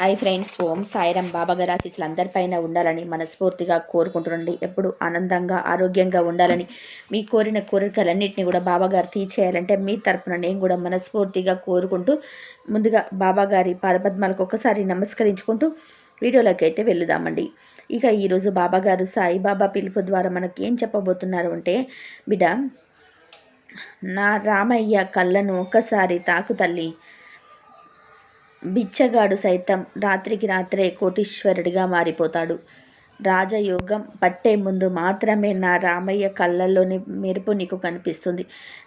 Hi friends ఓం సాయిరం బాబాగారి ఆశీస్సులు అందరిపైన ఉండాలని మనస్ఫూర్తిగా కోరుకుంటుండండి ఎప్పుడు ఆనందంగా ఆరోగ్యంగా ఉండాలని మీ కోరిన కోరికలన్నింటినీ కూడా బాబాగారు తీర్చేయాలంటే మీ తరపున నేను కూడా మనస్ఫూర్తిగా కోరుకుంటూ ముందుగా బాబాగారి పాదపద్మాలకు ఒకసారి నమస్కరించుకుంటూ వీడియోలోకి అయితే వెళ్దామండి. ఇక ఈరోజు బాబాగారు సాయిబాబా పిలుపు ద్వారా మనకి ఏం చెప్పబోతున్నారు అంటే బిడ్డ నా రామయ్య కళ్ళను ఒక్కసారి తాకు తల్లి. బిచ్చగాడు సైతం రాత్రికి రాత్రే కోటీశ్వరుడిగా మారిపోతాడు. రాజయోగం పట్టే ముందు మాత్రమే నా రామయ్య కళ్ళల్లోని మెరుపు నీకు కనిపిస్తుంది.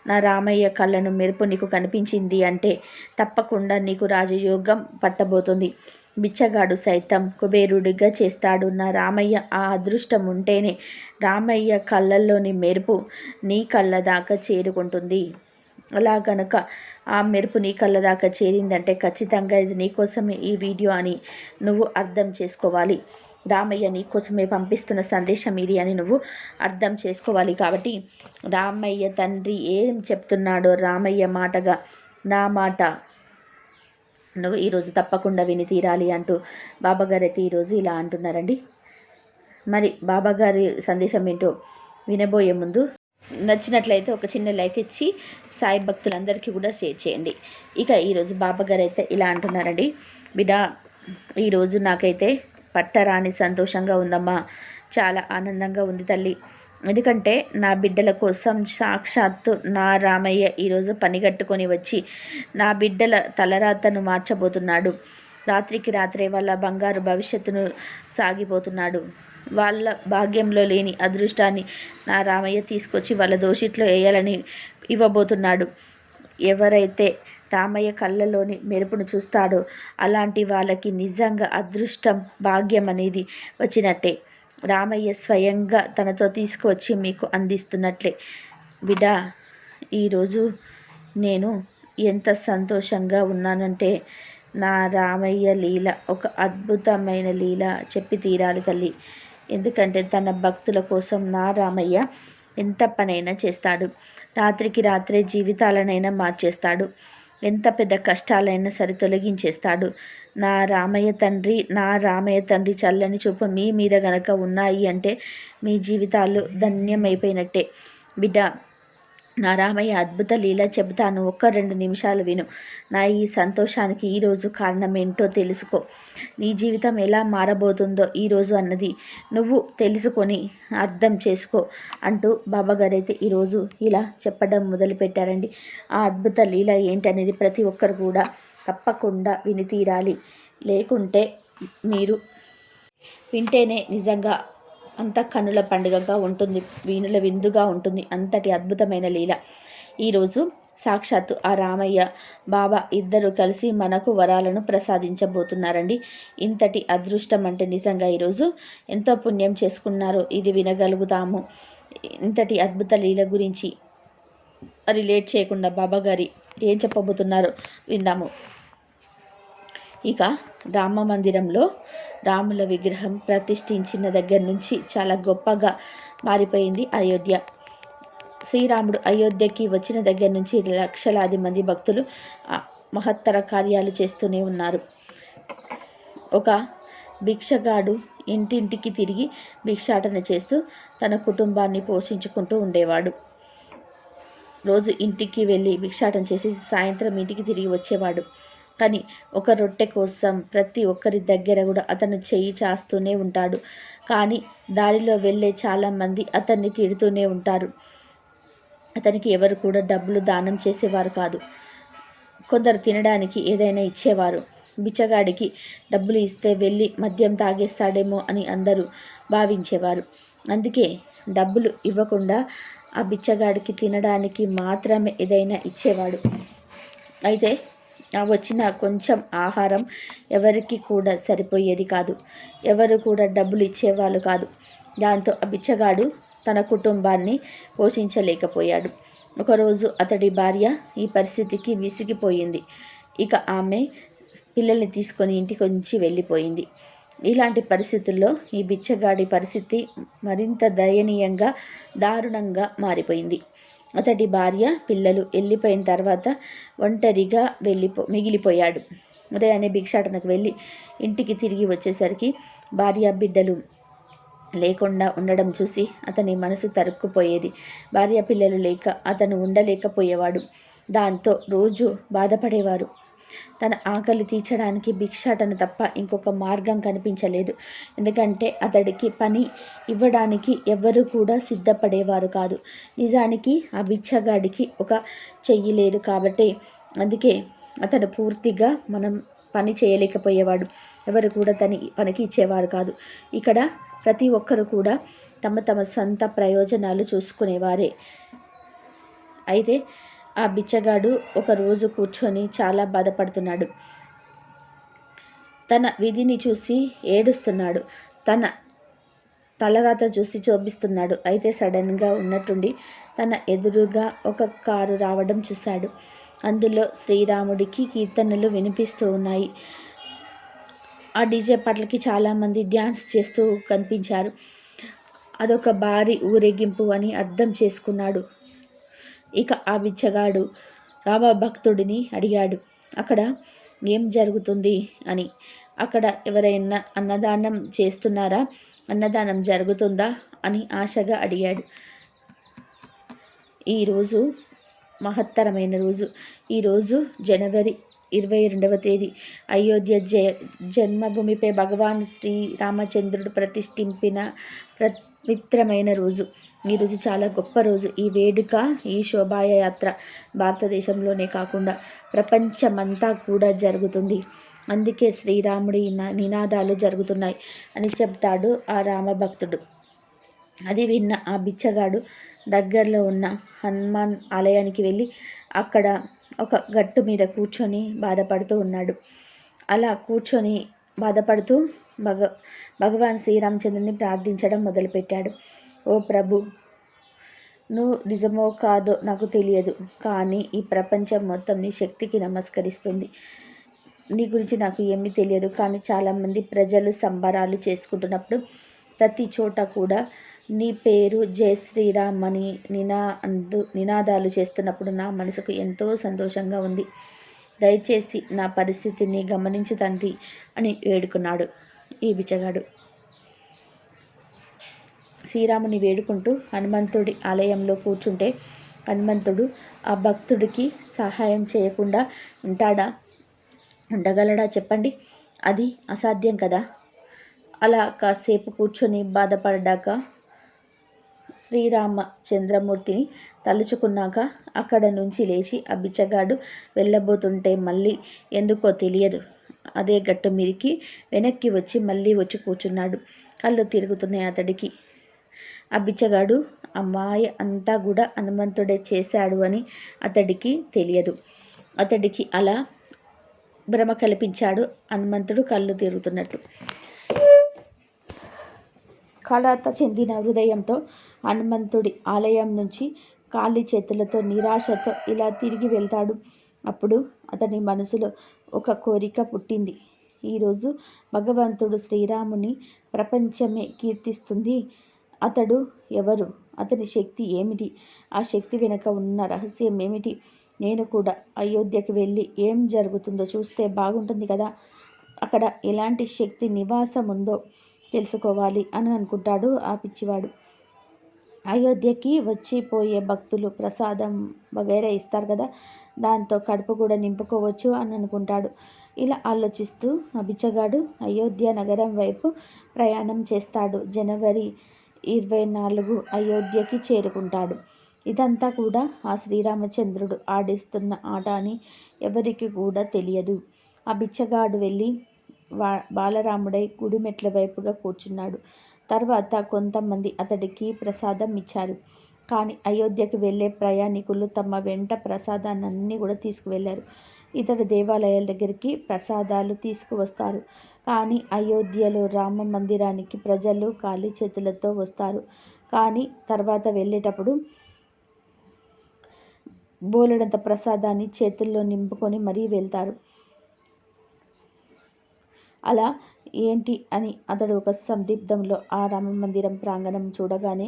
నా రామయ్య కళ్ళను మెరుపు నీకు కనిపించింది అంటే తప్పకుండా నీకు రాజయోగం పట్టబోతుంది. బిచ్చగాడు సైతం కుబేరుడిగా చేస్తాడు. నా రామయ్య ఆ అదృష్టం ఉంటేనే రామయ్య కళ్ళల్లోని మెరుపు నీ కళ్ళ దాకా చేరుకుంటుంది. అలా కనుక ఆ మెరుపు నీ కళ్ళ దాకా చేరిందంటే ఖచ్చితంగా ఇది నీకోసమే ఈ వీడియో అని నువ్వు అర్థం చేసుకోవాలి. రామయ్య నీకోసమే పంపిస్తున్న సందేశం ఇది అని నువ్వు అర్థం చేసుకోవాలి కాబట్టి రామయ్య తండ్రి ఏం చెప్తున్నాడో రామయ్య మాటగా నా మాట నువ్వు ఈరోజు తప్పకుండా విని తీరాలి అంటూ బాబాగారు అయితే ఈరోజు ఇలా అంటున్నారండి. మరి బాబాగారి సందేశం ఏంటో వినబోయే ముందు నచ్చినట్లయితే ఒక చిన్న లైక్ ఇచ్చి సాయి భక్తులందరికీ కూడా షేర్ చేయండి. ఇక ఈరోజు బాబా గారు అయితే ఇలా అంటున్నారండి. బిడా ఈరోజు నాకైతే పట్టరాని సంతోషంగా ఉందమ్మా. చాలా ఆనందంగా ఉంది తల్లి. ఎందుకంటే నా బిడ్డల కోసం సాక్షాత్తు నా రామయ్య ఈరోజు పనిగట్టుకొని వచ్చి నా బిడ్డల తలరాతను మార్చబోతున్నాడు. రాత్రికి రాత్రే వాళ్ళ బంగారు భవిష్యత్తును సాగిపోతున్నాడు. వాళ్ళ భాగ్యంలో లేని అదృష్టాన్ని నా రామయ్య తీసుకొచ్చి వాళ్ళ దోషిట్లో వేయాలని ఇవ్వబోతున్నాడు. ఎవరైతే రామయ్య కళ్ళలోని మెరుపును చూస్తాడో అలాంటి వాళ్ళకి నిజంగా అదృష్టం భాగ్యం అనేది వచ్చినట్టే. రామయ్య స్వయంగా తనతో తీసుకువచ్చి మీకు అందిస్తున్నట్లే. బిడా ఈరోజు నేను ఎంత సంతోషంగా ఉన్నానంటే నా రామయ్య లీల ఒక అద్భుతమైన లీల చెప్పి తీరాలి తల్లి. ఎందుకంటే తన భక్తుల కోసం నా రామయ్య ఎంత పనైనా చేస్తాడు. రాత్రికి రాత్రే జీవితాలనైనా మార్చేస్తాడు. ఎంత పెద్ద కష్టాలైనా సరే తొలగించేస్తాడు. నా రామయ్య తండ్రి నా రామయ్య తండ్రి చల్లని చూపు మీ మీద గనక ఉన్నాయి అంటే మీ జీవితాలు ధన్యమైపోయినట్టే. బిడ్డ నా రామయ్య అద్భుత లీల చెబుతాను. ఒక్క రెండు నిమిషాలు విను. నా ఈ సంతోషానికి ఈరోజు కారణం ఏంటో తెలుసుకో. నీ జీవితం ఎలా మారబోతుందో ఈరోజు అన్నది నువ్వు తెలుసుకొని అర్థం చేసుకో అంటూ బాబాగారు అయితే ఈరోజు ఇలా చెప్పడం మొదలుపెట్టారండి. ఆ అద్భుత లీల ఏంటనేది ప్రతి ఒక్కరు కూడా తప్పకుండా విని తీరాలి. లేకుంటే మీరు వింటేనే నిజంగా అంత కనుల పండుగగా ఉంటుంది వీణుల విందుగా ఉంటుంది. అంతటి అద్భుతమైన లీల. ఈరోజు సాక్షాత్తు ఆ రామయ్య బాబా ఇద్దరు కలిసి మనకు వరాలను ప్రసాదించబోతున్నారండి. ఇంతటి అదృష్టం అంటే నిజంగా ఈరోజు ఎంతో పుణ్యం చేసుకున్నారో. ఇది వినగలుగుతాము. ఇంతటి అద్భుత లీల గురించి రిలేట్ చేయకుండా బాబా గారి ఏం చెప్పబోతున్నారో విందాము. ఇక రామ మందిరంలో రాముల విగ్రహం ప్రతిష్ఠించిన దగ్గర నుంచి చాలా గొప్పగా మారిపోయింది అయోధ్య. శ్రీరాముడు అయోధ్యకి వచ్చిన దగ్గర నుంచి లక్షలాది మంది భక్తులు మహత్తర కార్యాలు చేస్తూనే ఉన్నారు. ఒక భిక్షగాడు ఇంటింటికి తిరిగి భిక్షాటన చేస్తూ తన కుటుంబాన్ని పోషించుకుంటూ ఉండేవాడు. రోజు ఇంటికి వెళ్ళి భిక్షాటన చేసి సాయంత్రం ఇంటికి తిరిగి వచ్చేవాడు. కానీ ఒక రొట్టె కోసం ప్రతి ఒక్కరి దగ్గర కూడా అతను చెయ్యి చాస్తూనే ఉంటాడు. కానీ దారిలో వెళ్ళే చాలామంది అతన్ని తిడుతూనే ఉంటారు. అతనికి ఎవరు కూడా డబ్బులు దానం చేసేవారు కాదు. కొందరు తినడానికి ఏదైనా ఇచ్చేవారు. బిచ్చగాడికి డబ్బులు ఇస్తే వెళ్ళి మద్యం తాగేస్తాడేమో అని అందరూ భావించేవారు. అందుకే డబ్బులు ఇవ్వకుండా ఆ బిచ్చగాడికి తినడానికి మాత్రమే ఏదైనా ఇచ్చేవాడు. అయితే వచ్చిన కొంచెం ఆహారం ఎవరికి కూడా సరిపోయేది కాదు. ఎవరు కూడా డబ్బులు ఇచ్చేవాళ్ళు కాదు. దాంతో ఆ బిచ్చగాడు తన కుటుంబాన్ని పోషించలేకపోయాడు. ఒకరోజు అతడి భార్య ఈ పరిస్థితికి విసిగిపోయింది. ఇక ఆమె పిల్లల్ని తీసుకొని ఇంటికి నుంచి వెళ్ళిపోయింది. ఇలాంటి పరిస్థితుల్లో ఈ బిచ్చగాడి పరిస్థితి మరింత దయనీయంగా దారుణంగా మారిపోయింది. అతడి భార్య పిల్లలు వెళ్ళిపోయిన తర్వాత ఒంటరిగా వెళ్ళిపో మిగిలిపోయాడు. ఉదయాన్నే భిక్షాటనకు వెళ్ళి ఇంటికి తిరిగి వచ్చేసరికి భార్య బిడ్డలు లేకుండా ఉండడం చూసి అతని మనసు తరుక్కుపోయేది. భార్య పిల్లలు లేక అతను ఉండలేకపోయేవాడు. దాంతో రోజు బాధపడేవారు. తన ఆకలి తీర్చడానికి భిక్షాటన తప్ప ఇంకొక మార్గం కనిపించలేదు. ఎందుకంటే అతడికి పని ఇవ్వడానికి ఎవ్వరూ కూడా సిద్ధపడేవారు కాదు. నిజానికి ఆ బిచ్చగాడికి ఒక చెయ్యి లేదు కాబట్టి అందుకే అతను పూర్తిగా మనం పని చేయలేకపోయేవాడు. ఎవరు కూడా తని పనికి ఇచ్చేవారు కాదు. ఇక్కడ ప్రతి ఒక్కరు కూడా తమ తమ సొంత ప్రయోజనాలు చూసుకునేవారే. అయితే ఆ బిచ్చగాడు ఒకరోజు కూర్చొని చాలా బాధపడుతున్నాడు. తన విధిని చూసి ఏడుస్తున్నాడు. తన తలరాత చూసి చూపిస్తున్నాడు అయితే సడన్గా ఉన్నట్టుండి తన ఎదురుగా ఒక కారు రావడం చూశాడు. అందులో శ్రీరాముడికి కీర్తనలు వినిపిస్తూ ఉన్నాయి. ఆ డీజే పాటలకి చాలామంది డ్యాన్స్ చేస్తూ కనిపించారు. అదొక భారీ ఊరేగింపు అని అర్థం చేసుకున్నాడు. ఇక ఆ బిచ్చగాడు రామభక్తుడిని అడిగాడు అక్కడ ఏం జరుగుతుంది అని. అక్కడ ఎవరైనా అన్నదానం చేస్తున్నారా? అన్నదానం జరుగుతుందా? అని ఆశగా అడిగాడు. ఈరోజు మహత్తరమైన రోజు. ఈరోజు జనవరి ఇరవై రెండవ తేదీ. అయోధ్య జ జన్మభూమిపై భగవాన్ శ్రీ రామచంద్రుడు ప్రతిష్ఠింపిన పవిత్రమైన రోజు. ఈరోజు చాలా గొప్ప రోజు. ఈ వేడుక ఈ శోభాయాత్ర భారతదేశంలోనే కాకుండా ప్రపంచమంతా కూడా జరుగుతుంది. అందుకే శ్రీరాముడి నినాదాలు జరుగుతున్నాయి అని చెప్తాడు ఆ రామభక్తుడు. అది విన్న ఆ బిచ్చగాడు దగ్గరలో ఉన్న హనుమాన్ ఆలయానికి వెళ్ళి అక్కడ ఒక గట్టు మీద కూర్చొని బాధపడుతూ ఉన్నాడు. అలా కూర్చొని బాధపడుతూ భగ భగవాన్ శ్రీరామచంద్రుని ప్రార్థించడం మొదలుపెట్టాడు. ఓ ప్రభు! నువ్వు నిజమో కాదో నాకు తెలియదు. కానీ ఈ ప్రపంచం మొత్తం నీ శక్తికి నమస్కరిస్తుంది. నీ గురించి నాకు ఏమీ తెలియదు. కానీ చాలామంది ప్రజలు సంబరాలు చేసుకుంటున్నప్పుడు ప్రతి చోట కూడా నీ పేరు జయ శ్రీరామ్ అని నినా అందు నినాదాలు చేస్తున్నప్పుడు నా మనసుకు ఎంతో సంతోషంగా ఉంది. దయచేసి నా పరిస్థితిని గమనించు తండ్రి అని వేడుకున్నాడు ఈ బిచ్చగాడు. శ్రీరాముని వేడుకుంటూ హనుమంతుడి ఆలయంలో కూర్చుంటే హనుమంతుడు ఆ భక్తుడికి సహాయం చేయకుండా ఉంటాడా? ఉండగలడా? చెప్పండి. అది అసాధ్యం కదా. అలా కాసేపు కూర్చొని బాధపడ్డాక శ్రీరామచంద్రమూర్తిని తలుచుకున్నాక అక్కడ నుంచి లేచి ఆ బిచ్చగాడు వెళ్ళబోతుంటే మళ్ళీ ఎందుకో తెలియదు. అదే గట్టు మీదకి వెనక్కి వచ్చి మళ్ళీ వచ్చి కూర్చున్నాడు. కళ్ళు తిరుగుతున్నాయి అతడికి. ఆ బిచ్చగాడు ఆ మాయ అంతా కూడా హనుమంతుడే చేశాడు అని అతడికి తెలియదు. అతడికి అలా భ్రమ కల్పించాడు హనుమంతుడు కళ్ళు తిరుగుతున్నట్టు. కళత చెందిన హృదయంతో హనుమంతుడి ఆలయం నుంచి ఖాళీ చేతులతో నిరాశతో ఇలా తిరిగి వెళ్తాడు. అప్పుడు అతని మనసులో ఒక కోరిక పుట్టింది. ఈరోజు భగవంతుడు శ్రీరాముని ప్రపంచమే కీర్తిస్తుంది. అతడు ఎవరు? అతని శక్తి ఏమిటి? ఆ శక్తి వెనుక ఉన్న రహస్యం ఏమిటి? నేను కూడా అయోధ్యకి వెళ్ళి ఏం జరుగుతుందో చూస్తే బాగుంటుంది కదా. అక్కడ ఎలాంటి శక్తి నివాసం ఉందో తెలుసుకోవాలి అని అనుకుంటాడు ఆ పిచ్చివాడు. అయోధ్యకి వచ్చిపోయే భక్తులు ప్రసాదం వగైరా ఇస్తారు కదా. దాంతో కడుపు కూడా నింపుకోవచ్చు అని అనుకుంటాడు. ఇలా ఆలోచిస్తూ ఆ బిచ్చగాడు అయోధ్య నగరం వైపు ప్రయాణం చేస్తాడు. జనవరి ఇరవై నాలుగు అయోధ్యకి చేరుకుంటాడు. ఇదంతా కూడా ఆ శ్రీరామచంద్రుడు ఆడిస్తున్న ఆట అని ఎవరికి కూడా తెలియదు. ఆ బిచ్చగాడు వెళ్ళి వా బాలరాముడై గుడి మెట్ల వైపుగా కూర్చున్నాడు. తర్వాత కొంతమంది అతడికి ప్రసాదం ఇచ్చారు. కానీ అయోధ్యకు వెళ్ళే ప్రయాణికులు తమ వెంట ప్రసాదాన్ని కూడా తీసుకువెళ్ళారు ఇతర దేవాలయాల దగ్గరికి ప్రసాదాలు తీసుకువస్తారు. కానీ అయోధ్యలో రామ మందిరానికి ప్రజలు ఖాళీ చేతులతో వస్తారు. కానీ తర్వాత వెళ్ళేటప్పుడు బోలెడంత ప్రసాదాన్ని చేతుల్లో నింపుకొని మరీ వెళ్తారు. అలా ఏంటి అని అతడు ఒక సందిగ్ధంలో ఆ రామ మందిరం ప్రాంగణం చూడగానే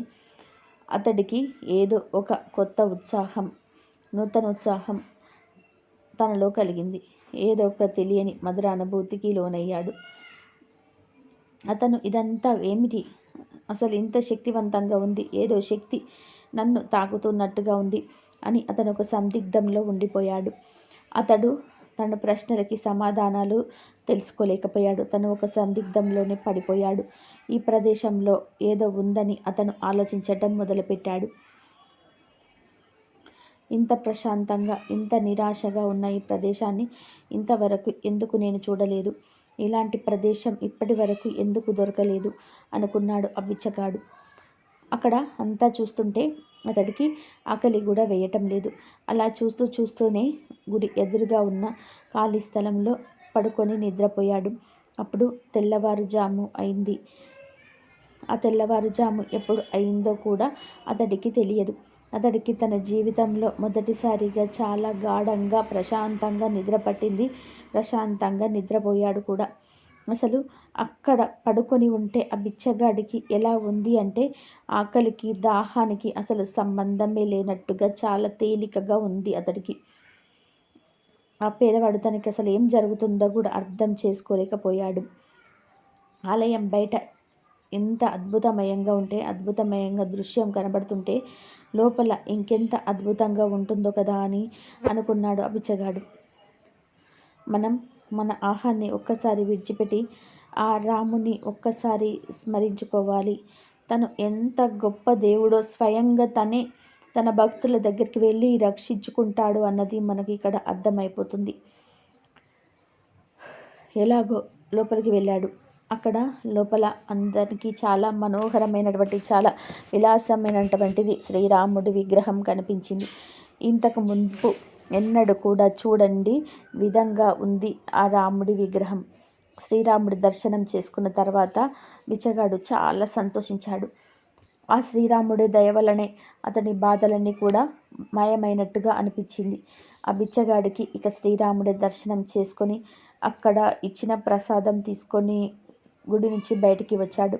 అతడికి ఏదో ఒక కొత్త ఉత్సాహం నూతన ఉత్సాహం తనలో కలిగింది. ఏదో ఒక తెలియని మధుర అనుభూతికి లోనయ్యాడు. అతను ఇదంతా ఏమిటి? అసలు ఇంత శక్తివంతంగా ఉంది. ఏదో శక్తి నన్ను తాకుతున్నట్టుగా ఉంది అని అతను ఒక సందిగ్ధంలో ఉండిపోయాడు. అతడు తన ప్రశ్నలకి సమాధానాలు తెలుసుకోలేకపోయాడు. తను ఒక సందిగ్ధంలోనే పడిపోయాడు. ఈ ప్రదేశంలో ఏదో ఉందని అతను ఆలోచించటం మొదలుపెట్టాడు. ఇంత ప్రశాంతంగా ఇంత నిరాశగా ఉన్న ఈ ప్రదేశాన్ని ఇంతవరకు ఎందుకు నేను చూడలేదు? ఇలాంటి ప్రదేశం ఇప్పటి వరకు ఎందుకు దొరకలేదు? అనుకున్నాడు ఆ బిచ్చగాడు అక్కడ అంతా చూస్తుంటే అతడికి ఆకలి కూడా వేయటం లేదు. అలా చూస్తూ చూస్తూనే గుడి ఎదురుగా ఉన్న ఖాళీ స్థలంలో పడుకొని నిద్రపోయాడు. అప్పుడు తెల్లవారుజాము అయింది. ఆ తెల్లవారుజాము ఎప్పుడు అయిందో కూడా అతడికి తెలియదు. అతడికి తన జీవితంలో మొదటిసారిగా చాలా గాఢంగా ప్రశాంతంగా నిద్ర పట్టింది. ప్రశాంతంగా నిద్రపోయాడు కూడా. అసలు అక్కడ పడుకొని ఉంటే ఆ బిచ్చగాడికి ఎలా ఉంది అంటే ఆకలికి దాహానికి అసలు సంబంధమే లేనట్టుగా చాలా తేలికగా ఉంది అతడికి. ఆ పేదవాడు తనకి అసలు ఏం జరుగుతుందో కూడా అర్థం చేసుకోలేకపోయాడు. ఆలయం బయట ఎంత అద్భుతమయంగా ఉంటే అద్భుతమయంగా దృశ్యం కనబడుతుంటే లోపల ఇంకెంత అద్భుతంగా ఉంటుందో కదా అని అనుకున్నాడు ఆ బిచ్చగాడు మనం మన ఆహాన్ని ఒక్కసారి విడిచిపెట్టి ఆ రాముని ఒక్కసారి స్మరించుకోవాలి. తను ఎంత గొప్ప దేవుడో స్వయంగా తనే తన భక్తుల దగ్గరికి వెళ్ళి రక్షించుకుంటాడు అన్నది మనకి ఇక్కడ అర్థమైపోతుంది. ఎలాగో లోపలికి వెళ్ళాడు. అక్కడ లోపల అందరికీ చాలా మనోహరమైనటువంటి చాలా విలాసమైనటువంటిది శ్రీరాముడి విగ్రహం కనిపించింది. ఇంతకు ముందు ఎన్నడూ కూడా చూడండి విధంగా ఉంది ఆ రాముడి విగ్రహం. శ్రీరాముడి దర్శనం చేసుకున్న తర్వాత బిచ్చగాడు చాలా సంతోషించాడు. ఆ శ్రీరాముడి దయ వలనే అతని బాధలన్నీ కూడా మాయమైనట్టుగా అనిపించింది. ఆ బిచ్చగాడికి ఇక శ్రీరాముడి దర్శనం చేసుకొని అక్కడ ఇచ్చిన ప్రసాదం తీసుకొని గుడి నుంచి బయటికి వచ్చాడు.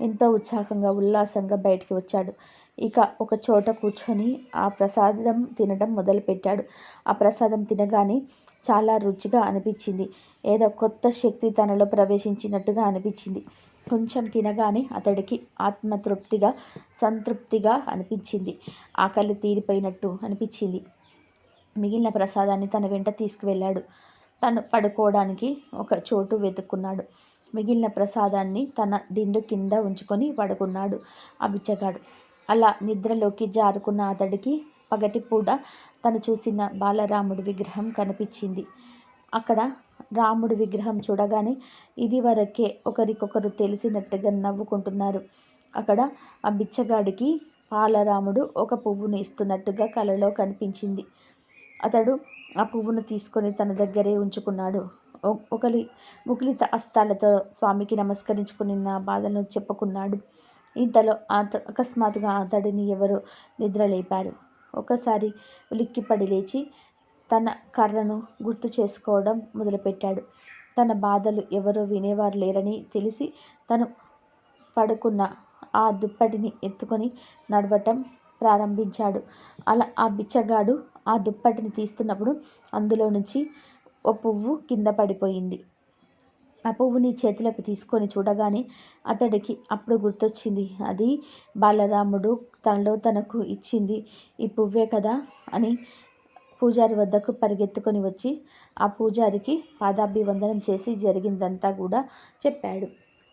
ఎంతో ఉత్సాహంగా ఉల్లాసంగా బయటికి వచ్చాడు. ఇక ఒక చోట కూర్చొని ఆ ప్రసాదం తినడం మొదలుపెట్టాడు. ఆ ప్రసాదం తినగానే చాలా రుచిగా అనిపించింది. ఏదో కొత్త శక్తి తనలో ప్రవేశించినట్టుగా అనిపించింది. కొంచెం తినగానే అతడికి ఆత్మతృప్తిగా సంతృప్తిగా అనిపించింది. ఆకలి తీరిపోయినట్టు అనిపించింది. మిగిలిన ప్రసాదాన్ని తన వెంట తీసుకువెళ్ళాడు. తను పడుకోవడానికి ఒక చోటు వెతుక్కున్నాడు. మిగిలిన ప్రసాదాన్ని తన దిండు కింద ఉంచుకొని పడుకున్నాడు ఆ బిచ్చగాడు. అలా నిద్రలోకి జారుకున్న అతడికి పగటిపూట తను చూసిన బాలరాముడి విగ్రహం కనిపించింది. అక్కడ రాముడి విగ్రహం చూడగానే ఇది వరకే ఒకరికొకరు తెలిసినట్టుగా నవ్వుకుంటున్నారు. అక్కడ ఆ బిచ్చగాడికి పాలరాముడు ఒక పువ్వును ఇస్తున్నట్టుగా కలలో కనిపించింది. అతడు ఆ పువ్వును తీసుకొని తన దగ్గరే ఉంచుకున్నాడు. ఒకరి ముకులిత అస్తాలతో స్వామికి నమస్కరించుకుని నా బాధను చెప్పుకున్నాడు. ఇంతలో అకస్మాత్తుగా అతడిని ఎవరు నిద్రలేపారు. ఒకసారి ఉలిక్కిపడి లేచి తన కర్రను గుర్తు చేసుకోవడం మొదలుపెట్టాడు. తన బాధలు ఎవరో వినేవారు లేరని తెలిసి తను పడుకున్న ఆ దుప్పటిని ఎత్తుకొని నడవటం ప్రారంభించాడు. అలా ఆ బిచ్చగాడు ఆ దుప్పటిని తీస్తున్నప్పుడు అందులో నుంచి ఓ పువ్వు కింద పడిపోయింది. ఆ పువ్వుని చేతులకు తీసుకొని చూడగానే అతడికి అప్పుడు గుర్తొచ్చింది అది బాలరాముడు తనలో తనకు ఇచ్చింది ఈ పువ్వే కదా అని పూజారి వద్దకు పరిగెత్తుకొని వచ్చి ఆ పూజారికి పాదాభివందనం చేసి జరిగిందంతా కూడా చెప్పాడు.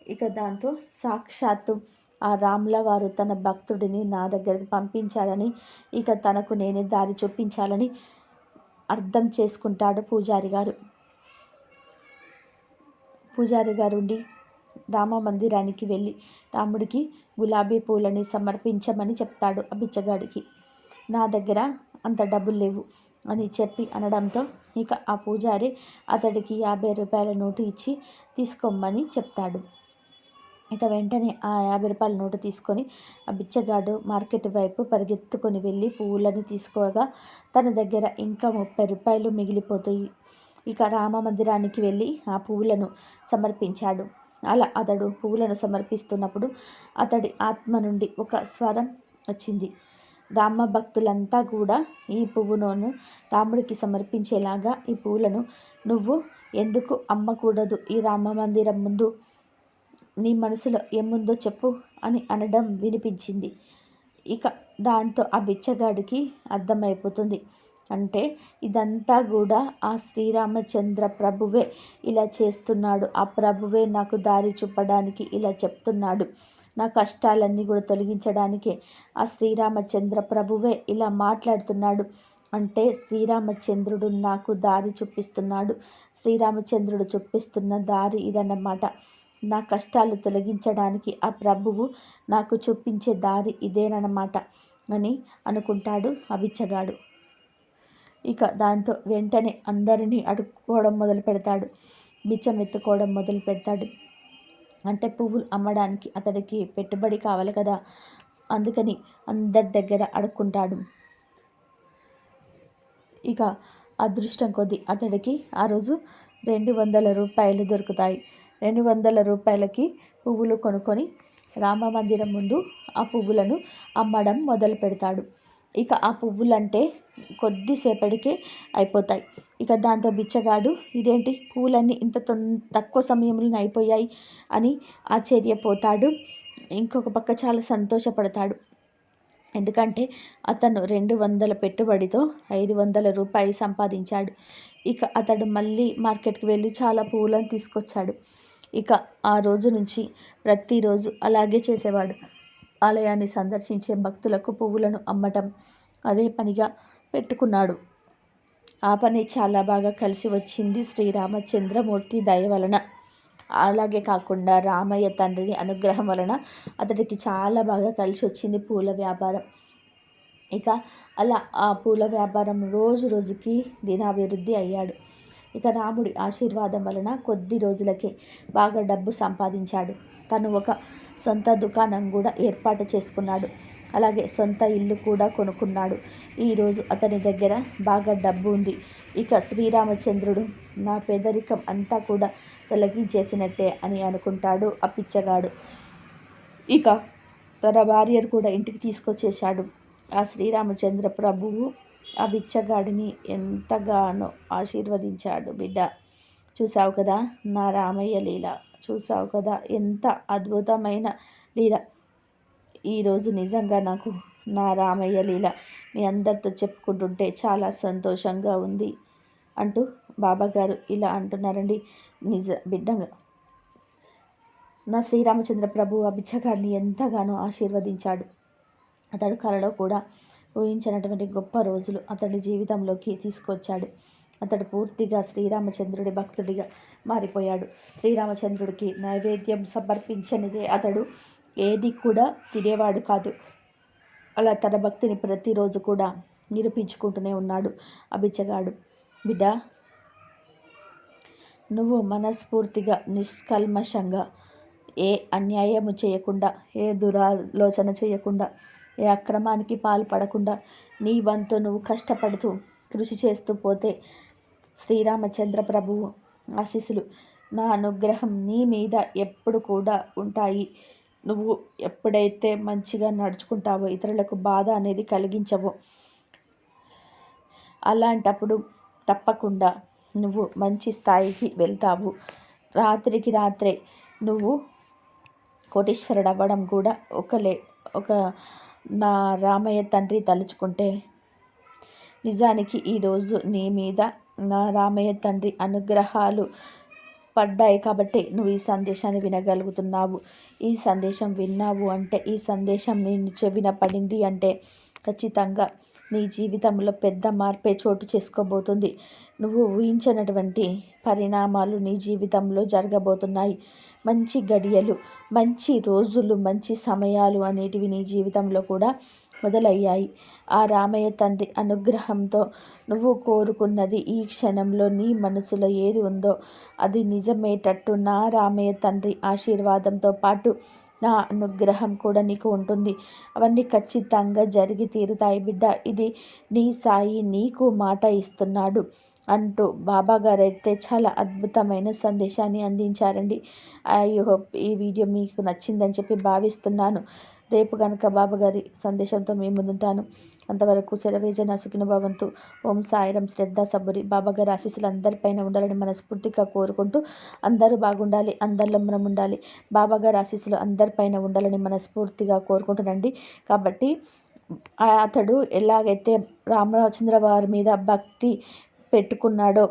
ఇక దాంతో సాక్షాత్తు ఆ రామ్ల వారు తన భక్తుడిని నా దగ్గరకు పంపించాలని ఇక తనకు నేనే దారి చూపించాలని అర్థం చేసుకుంటాడు పూజారి గారు. పూజారి గారుండి రామ మందిరానికి వెళ్ళి రాముడికి గులాబీ పూలని సమర్పించమని చెప్తాడు ఆ బిచ్చగాడికి. నా దగ్గర అంత డబ్బులు లేవు అని చెప్పి అనడంతో ఇక ఆ పూజారి అతడికి యాభై రూపాయల నోటు ఇచ్చి తీసుకోమని చెప్తాడు. ఇక వెంటనే ఆ యాభై రూపాయల నోటు తీసుకొని ఆ బిచ్చగాడు మార్కెట్ వైపు పరిగెత్తుకొని వెళ్ళి పువ్వులను తీసుకోగా తన దగ్గర ఇంకా ముప్పై రూపాయలు మిగిలిపోతాయి. ఇక రామ మందిరానికి వెళ్ళి ఆ పువ్వులను సమర్పించాడు. అలా అతడు పువ్వులను సమర్పిస్తున్నప్పుడు అతడి ఆత్మ నుండి ఒక స్వరం వచ్చింది. రామ భక్తులంతా కూడా ఈ పువ్వును రాముడికి సమర్పించేలాగా ఈ పువ్వులను నువ్వు ఎందుకు అమ్మకూడదు? ఈ రామ మందిరం ముందు నీ మనసులో ఏముందో చెప్పు అని అనడం వినిపించింది. ఇక దాంతో ఆ బిచ్చగాడికి అర్థమైపోతుంది. అంటే ఇదంతా కూడా ఆ శ్రీరామచంద్ర ప్రభువే ఇలా చేస్తున్నాడు. ఆ ప్రభువే నాకు దారి చూపడానికి ఇలా చెప్తున్నాడు. నా కష్టాలన్నీ కూడా తొలగించడానికే ఆ శ్రీరామచంద్ర ప్రభువే ఇలా మాట్లాడుతున్నాడు. అంటే శ్రీరామచంద్రుడు నాకు దారి చూపిస్తున్నాడు. శ్రీరామచంద్రుడు చూపిస్తున్న దారి ఇదన్నమాట. నా కష్టాలు తొలగించడానికి ఆ ప్రభువు నాకు చూపించే దారి ఇదేనన్నమాట అని అనుకుంటాడు అవిచ్చగాడు. ఇక దాంతో వెంటనే అందరినీ అడుక్కోవడం మొదలు పెడతాడు. బిచ్చం ఎత్తుకోవడం మొదలు పెడతాడు. అంటే పువ్వులు అమ్మడానికి అతడికి పెట్టుబడి కావాలి కదా. అందుకని అందరి దగ్గర అడుక్కుంటాడు. ఇక అదృష్టం కొద్దీ అతడికి ఆ రోజు రెండు వందల రూపాయలు దొరుకుతాయి. రెండు వందల రూపాయలకి పువ్వులు కొనుక్కొని రామ మందిరం ముందు ఆ పువ్వులను అమ్మడం మొదలు పెడతాడు. ఇక ఆ పువ్వులంటే కొద్దిసేపటికే అయిపోతాయి. ఇక దాంతో బిచ్చగాడు ఇదేంటి? పూలన్నీ ఇంత తక్కువ సమయంలోనే అయిపోయాయి అని ఆశ్చర్యపోతాడు. ఇంకొక పక్క చాలా సంతోషపడతాడు. ఎందుకంటే అతను రెండు వందల పెట్టుబడితో ఐదు వందల రూపాయలు సంపాదించాడు. ఇక అతడు మళ్ళీ మార్కెట్కి వెళ్ళి చాలా పువ్వులను తీసుకొచ్చాడు. ఇక ఆ రోజు నుంచి ప్రతిరోజు అలాగే చేసేవాడు. ఆలయాన్ని సందర్శించే భక్తులకు పువ్వులను అమ్మటం అదే పనిగా పెట్టుకున్నాడు. ఆ పని చాలా బాగా కలిసి వచ్చింది శ్రీరామచంద్రమూర్తి దయ వలన. అలాగే కాకుండా రామయ్య తండ్రిని అనుగ్రహం వలన అతడికి చాలా బాగా కలిసి వచ్చింది పూల వ్యాపారం. ఇక అలా ఆ పూల వ్యాపారం రోజు రోజుకి దినాభివృద్ధి అయ్యాడు. ఇక రాముడి ఆశీర్వాదం వలన కొద్ది రోజులకే బాగా డబ్బు సంపాదించాడు. తను ఒక సొంత దుకాణం కూడా ఏర్పాటు చేసుకున్నాడు. అలాగే సొంత ఇల్లు కూడా కొనుక్కున్నాడు. ఈరోజు అతని దగ్గర బాగా డబ్బు ఉంది. ఇక శ్రీరామచంద్రుడు నా పేదరికం అంతా కూడా తొలగించేసినట్టే అని అనుకుంటాడు ఆ పిచ్చగాడు. ఇక తన భార్యను కూడా ఇంటికి తీసుకొచ్చేశాడు. ఆ శ్రీరామచంద్ర ప్రభువు ఆ బిచ్చగాడిని ఎంతగానో ఆశీర్వదించాడు బిడ్డ. చూసావు కదా నా రామయ్య లీల. చూసావు కదా ఎంత అద్భుతమైన లీల. ఈరోజు నిజంగా నాకు నా రామయ్య లీల మీ అందరితో చెప్పుకుంటుంటే చాలా సంతోషంగా ఉంది అంటూ బాబాగారు ఇలా అంటున్నారండి. నిజ బిడ్డంగా నా శ్రీరామచంద్ర ప్రభు ఆ బిచ్చగాడిని ఎంతగానో ఆశీర్వదించాడు. అతడు కలలో కూడా ఊహించినటువంటి గొప్ప రోజులు అతడి జీవితంలోకి తీసుకొచ్చాడు. అతడు పూర్తిగా శ్రీరామచంద్రుడి భక్తుడిగా మారిపోయాడు. శ్రీరామచంద్రుడికి నైవేద్యం సమర్పించనిదే అతడు ఏది కూడా తినేవాడు కాదు. అలా తన భక్తిని ప్రతిరోజు కూడా నిరూపించుకుంటూనే ఉన్నాడు అభిచగాడు. బిడ్డ నువ్వు మనస్ఫూర్తిగా నిష్కల్మషంగా ఏ అన్యాయము చేయకుండా ఏ దురాలోచన చేయకుండా ఏ అక్రమానికి పాల్పడకుండా నీ వంతు నువ్వు కష్టపడుతూ కృషి చేస్తూ పోతే శ్రీరామచంద్ర ప్రభువు ఆశీస్సులు. నా అనుగ్రహం నీ మీద ఎప్పుడు కూడా ఉంటాయి. నువ్వు ఎప్పుడైతే మంచిగా నడుచుకుంటావో ఇతరులకు బాధ అనేది కలిగించవో. అలాంటప్పుడు తప్పకుండా నువ్వు మంచి స్థాయికి వెళ్తావు. రాత్రికి రాత్రే నువ్వు కోటీశ్వరుడు అవ్వడం కూడా ఒకలే. ఒక నా రామయ్య తండ్రి తలుచుకుంటే నిజానికి ఈరోజు నీ మీద నా రామయ్య తండ్రి అనుగ్రహాలు పడ్డాయి కాబట్టి నువ్వు ఈ సందేశాన్ని వినగలుగుతున్నావు. ఈ సందేశం విన్నావు అంటే ఈ సందేశం నేను చెవిన పడింది అంటే ఖచ్చితంగా నీ జీవితంలో పెద్ద మార్పే చోటు చేసుకోబోతుంది. నువ్వు ఊహించినటువంటి పరిణామాలు నీ జీవితంలో జరగబోతున్నాయి. మంచి గడియలు మంచి రోజులు మంచి సమయాలు అనేటివి నీ జీవితంలో కూడా మొదలయ్యాయి. ఆ రామయ్య తండ్రి అనుగ్రహంతో నువ్వు కోరుకున్నది ఈ క్షణంలో నీ మనసులో ఏది ఉందో అది నిజమేటట్టు నా రామయ్య తండ్రి ఆశీర్వాదంతో పాటు నా అనుగ్రహం కూడా నీకు ఉంటుంది. అవన్నీ ఖచ్చితంగా జరిగి తీరుతాయి బిడ్డ. ఇది నీ సాయి నీకు మాట ఇస్తున్నాడు అంటూ బాబాగారు అయితే చాలా అద్భుతమైన సందేశాన్ని అందించారండి. ఐ హోప్ ఈ వీడియో మీకు నచ్చిందని చెప్పి భావిస్తున్నాను. రేపు కనుక బాబాగారి సందేశంతో మీ ముందుంటాను. అంతవరకు శరవేజన సుఖిన భవంతు. ఓం సాయిరం శ్రద్ధ సబురి బాబాగారి ఆశీస్సులు అందరిపైన ఉండాలని మనస్ఫూర్తిగా కోరుకుంటూ అందరూ బాగుండాలి అందరిలో మనం ఉండాలి. బాబాగారి ఆశీస్సులు అందరిపైన ఉండాలని మనస్ఫూర్తిగా కోరుకుంటున్నాండి కాబట్టి అతడు ఎలాగైతే రామరామచంద్ర వారి మీద భక్తి పెట్టుకున్నాడో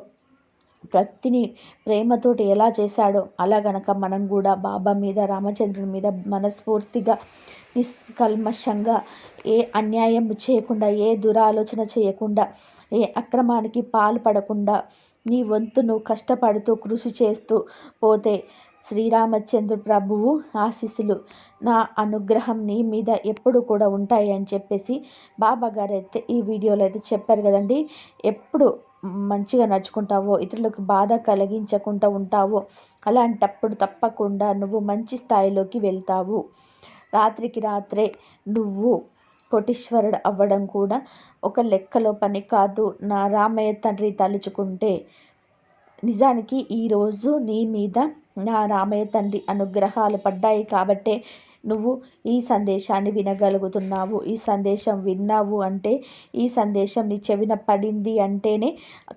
భక్తిని ప్రేమతోటి ఎలా చేశాడో అలా గనక మనం కూడా బాబా మీద రామచంద్రుని మీద మనస్ఫూర్తిగా నిష్కల్మషంగా ఏ అన్యాయం చేయకుండా ఏ దురాలోచన చేయకుండా ఏ అక్రమానికి పాల్పడకుండా నీ వంతును కష్టపడుతూ కృషి చేస్తూ పోతే శ్రీరామచంద్ర ప్రభువు ఆశీస్సులు. నా అనుగ్రహం నీ మీద ఎప్పుడు కూడా ఉంటాయి అని చెప్పేసి బాబా గారు అయితే ఈ వీడియోలో అయితే చెప్పారు కదండి. ఎప్పుడు మంచిగా నడుచుకుంటావో ఇతరులకు బాధ కలిగించకుండా ఉంటావో అలాంటప్పుడు తప్పకుండా నువ్వు మంచి స్థాయిలోకి వెళ్తావు. రాత్రికి రాత్రే నువ్వు కోటీశ్వరుడు అవ్వడం కూడా ఒక లెక్కలో పని కాదు. నా రామయ్య తండ్రి తలుచుకుంటే నిజానికి ఈరోజు నీ మీద నా రామయ్య తండ్రి అనుగ్రహాలు పడ్డాయి కాబట్టే నువ్వు ఈ సందేశాన్ని వినగలుగుతున్నావు. ఈ సందేశం విన్నావు అంటే ఈ సందేశం నీ చెవిన పడింది అంటేనే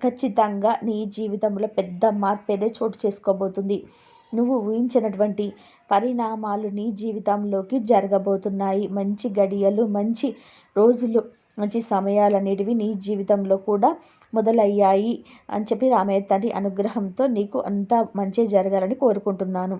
ఖచ్చితంగా నీ జీవితంలో పెద్ద మార్పేదే చోటు చేసుకోబోతుంది. నువ్వు ఊహించినటువంటి పరిణామాలు నీ జీవితంలోకి జరగబోతున్నాయి. మంచి గడియలు మంచి రోజులు మంచి సమయాలు అనేటివి నీ జీవితంలో కూడా మొదలయ్యాయి అని చెప్పి రామయ్య తండ్రి అనుగ్రహంతో నీకు అంతా మంచి జరగాలని కోరుకుంటున్నాను.